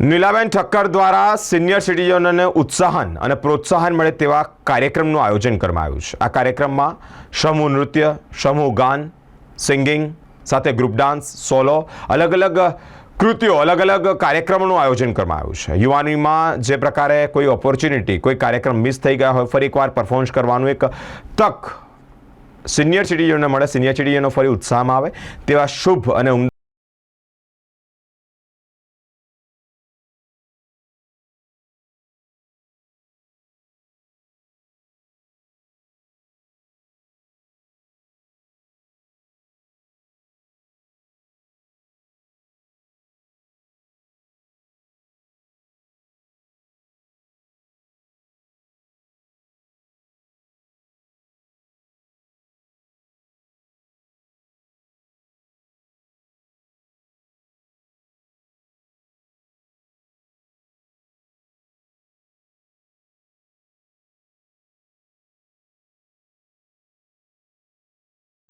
નીલાબેન ઠક્કર દ્વારા સિનિયર સિટીઝનોને ઉત્સાહન અને પ્રોત્સાહન મળે તેવા કાર્યક્રમનું આયોજન કરવામાં આવ્યું છે. આ કાર્યક્રમમાં સમૂહ નૃત્ય, સમૂહ ગાન, સિંગિંગ, સાથે ગ્રુપ ડાન્સ, સોલો અલગ અલગ કૃતિઓ અલગ અલગ કાર્યક્રમોનું આયોજન કરવામાં આવ્યું છે. યુવાનીમાં જે પ્રકારે કોઈ ઓપોર્ચ્યુનિટી કોઈ કાર્યક્રમ મિસ થઈ ગયા હોય, ફરી એકવાર પરફોર્મન્સ કરવાનું એક તક સિનિયર સિટીઝનોને મળે, સિનિયર સિટીઝનો ફરી ઉત્સાહમાં આવે, તેવા શુભ અને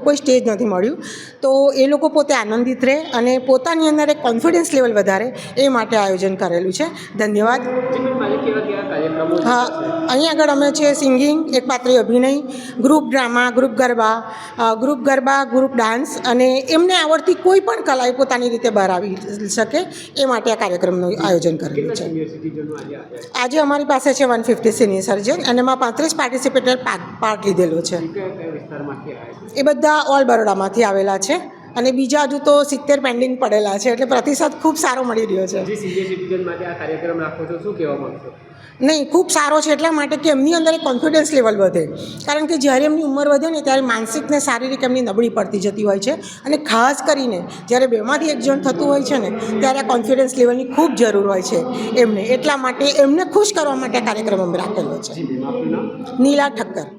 કોઈ સ્ટેજ નથી મળ્યું. તો એ લોકો પોતે આનંદિત રહે અને પોતાની અંદર એક કોન્ફિડન્સ લેવલ વધારે એ માટે આયોજન કરેલું છે. ધન્યવાદ. હા, અહીં આગળ અમે છે સિંગિંગ એક પાત્રી અભિનય group drama group garba group garba group dance અને એમને આવડતી કોઈ પણ કલા એ પોતાની રીતે બહાર આવી શકે એ માટે આ કાર્યક્રમનું આયોજન કરેલું છે. આજે અમારી પાસે છે વન ફિફ્ટી સિનિયર સર્જન અને એમાં પાંત્રીસ પાર્ટિસિપેટર પાર્ટ લીધેલો છે. એ બધા ઓલ બરોડામાંથી આવેલા છે અને બીજા હજુ તો સિત્તેર પેન્ડિંગ પડેલા છે એટલે પ્રતિસાદ ખૂબ સારો મળી રહ્યો છે. નહીં ખૂબ સારો છે એટલા માટે કે એમની અંદર એક કોન્ફિડન્સ લેવલ વધે. કારણ કે જ્યારે એમની ઉંમર વધે ને ત્યારે માનસિક ને શારીરિક એમની નબળી પડતી જતી હોય છે અને ખાસ કરીને જ્યારે બેમાંથી એક જણ થતું હોય છે ને ત્યારે આ કોન્ફિડન્સ લેવલની ખૂબ જરૂર હોય છે એમને. એટલા માટે એમને ખુશ કરવા માટે કાર્યક્રમ અમે રાખેલો છે. નીલા ઠક્કર.